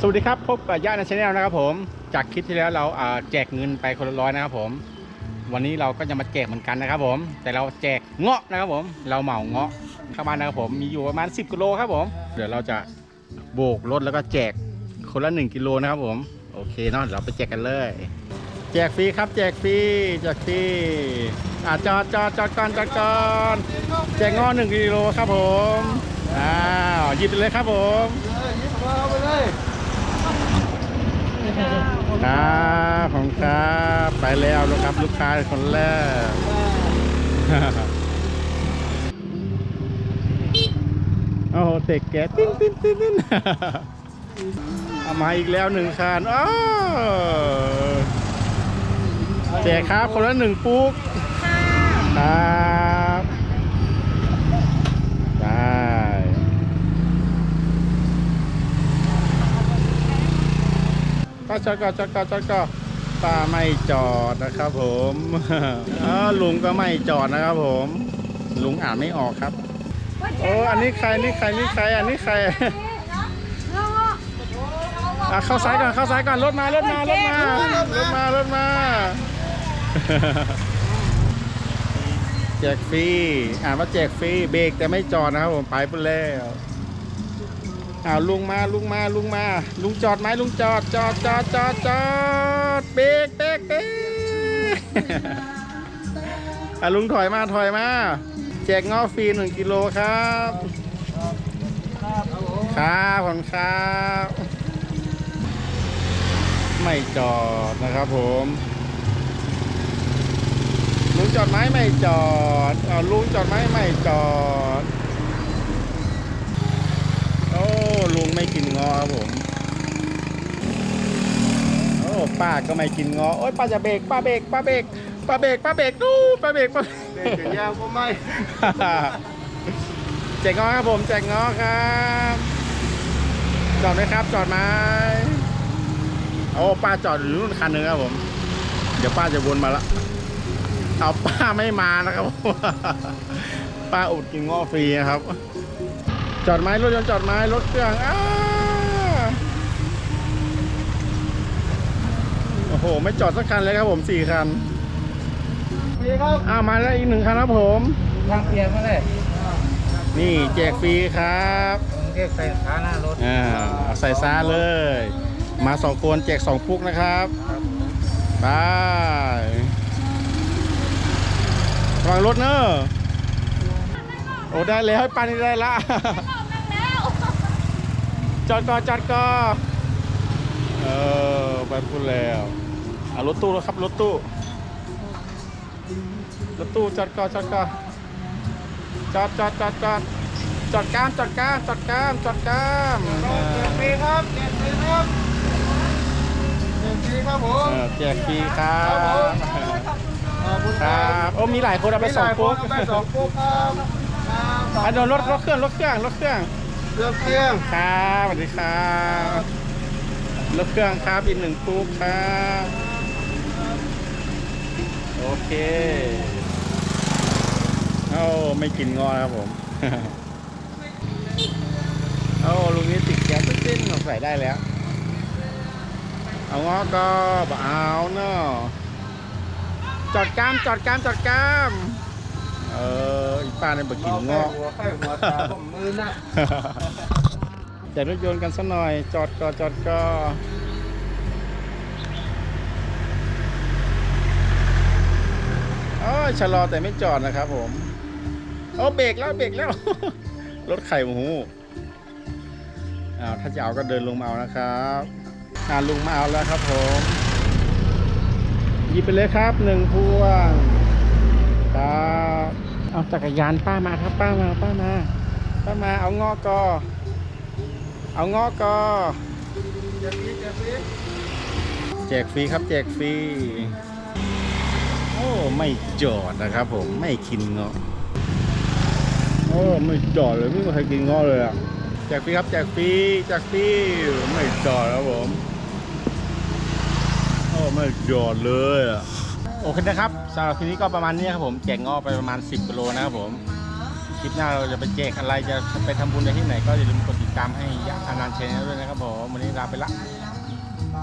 สวัสดีครับ พบกับย่าในชาแนลนะครับผม จากคลิปที่แล้วเราแจกเงินไปคนละร้อยนะครับผม วันนี้เราก็จะมาแจกเหมือนกันนะครับผม แต่เราแจกเงาะนะครับผม เราเหมาเงาะเข้ามานะครับผมมีอยู่ประมาณ 10กิโลครับผม เดี๋ยวเราจะโบกรถแล้วก็แจกคนละ 1กิโลนะครับผม โอเคเนาะเราไปแจกกันเลย แจกฟรีครับ แจกฟรีแจกฟรีอ่าจอดจอดจอดก่อนจอดก่อนแจกเงาะ1กิโลครับผมอ้าวหยิบเลยครับผมเอาไปเลย ครับผมครับไปแล้วนะครับลูกค้าคนแรกโอ้โหเตกแก๊สติ้นติ้นติ้นติ้นเอามาอีกแล้วหนึ่งคันอ้าวแจกครับคนละหนึ่งปุ๊กครับ จอดก่อนจอดก่อนจอดก่อนป้าไม่จอดนะครับผมลุงก็ไม่จอดนะครับผม ลุงอ่านไม่ออกครับ โอ้อันนี้ใครนี่ใครนี่ใครอันนี้ใครอะเข้าซ้ายก่อนเข้าซ้ายก่อนรถมารถมารถมารถมารถมาแจกฟรีอ่านว่าแจกฟรีเบรกแต่ไม่จอดนะครับผมไปไปแล้ว อ้าวลุงมาลุงมาลุงมา ลุงจอดไหมลุงจอดจอดจอดจอดจอดเบรกเบรกเบรกอะลุงถอยมาถอยมา แจกเงาะฟรีหนึ่งกิโลครับครับผมครับไม่จอดนะครับผมลุงจอดไหมไม่จอดเอาลุงจอดไหมไม่จอด โอ้ลุ งไม่กินงอครับผมโอ้ป้าก็ไม่กินงอโอ้ยป้าจะเบรกป้าเบรกป้าเบรกป้าเบรกป้าเบรกดูป้าเบรกป้าเด็กจะยาวก็ไม่แจกงอครับผมแจกงอครับจอดไหมครับจอดไหมโอ้ป้าจอดอยู่นู่นคันหนึ่งครับผม เดี๋ยวป้าจะวนมาละเอาป้าไม่มานะครับผมป้าอุดกินงอฟรีนะครับ จอดไหมรถยนต์จอดไหมรถเครื่องอ้า โอ้โห ไม่จอดสักคันเลยครับผมสี่คันมีครับอ้าวมาแล้วอีกหนึ่งคันครับผมทางเพียงมาเลยนี่แจกฟรีครับผมเรียกใส่ขาหน้ารถอ่าเอาใส่ซาเลย มาสองคนแจกสองปุกนะครับไปวางรถเนอะโอ้ได้แล้วให้ปันได้ละจอดก่อนจอดก่อนเออไปพูดแล้วเอารถตู้แล้วครับรถตู้รถตู้จอดก่อนจอดก่อนจอดจอดจอดจอดจอดกลางจอดกลางจอดกลางจอดกลางแจกฟรีครับแจกฟรีครับแจกฟรีครับผเอมอแจกฟรีครับขอบคุณคครัรับบโอ้มีหลายคนเอาไปสองปุ๊กเอาไปสองปุ๊กครับครับอะโดนรถรถเครื่องรถเครื่องรถเครื่องเลือกเที่ยงครับสวัสดีครับรถเครื่องครับอีกหนึ่งปุ๊กครับ โอเคโอ้ไม่กินงอครับผมโอ้ลุงนี้ติดแก๊สติ้นๆใส่ได้แล้ว เอางอก็บ่เอาเนาะจอดกล้ามจอดกล้ามจอดกล้ามเอออีป้าเนี่ยบ่กินงอหัวไข้หัวตาผมมือนะจัดรถยนต์กันสักหน่อย จอดก่อนจอดก่อนโอ้ ยชะลอแต่ไม่จอดนะครับ ผมโอ้เบรกแล้วเบรกแล้ว รถไข่หมูอ้าวถ้าจะเอาก็เดินลงมาเอานะครับอ่าลุงมาเอาแล้วครับ ผมหยิบไปเลยครับหนึ่งพวงครับเอาจักรยานป้ามาครับ ป้ามาป้ามาป้ามาเอางอกอเอางอกอแจกฟรีแจกฟรีแจกฟรีครับแจกฟรี โอ้ไม่จอดนะครับผมไม่กินเงาะโอ้ไม่จอดเลยไม่มีใครกินเงาะเลยอะแจกฟรีครับแจกฟรีแจกฟรีไม่จอดครับผมโอ้ไม่จอดเลยอะโอเคนะครับสำหรับทีนี้ก็ประมาณนี้ครับผมแจกเงาะไปประมาณ 10กิโลนะครับผมคลิปหน้าเราจะไปแจกอะไรจะไปทำบุญในที่ไหนก็อย่าลืมกดติดตามให้อนันต์ชแนลด้วยนะครับผมวันนี้ลาไปละค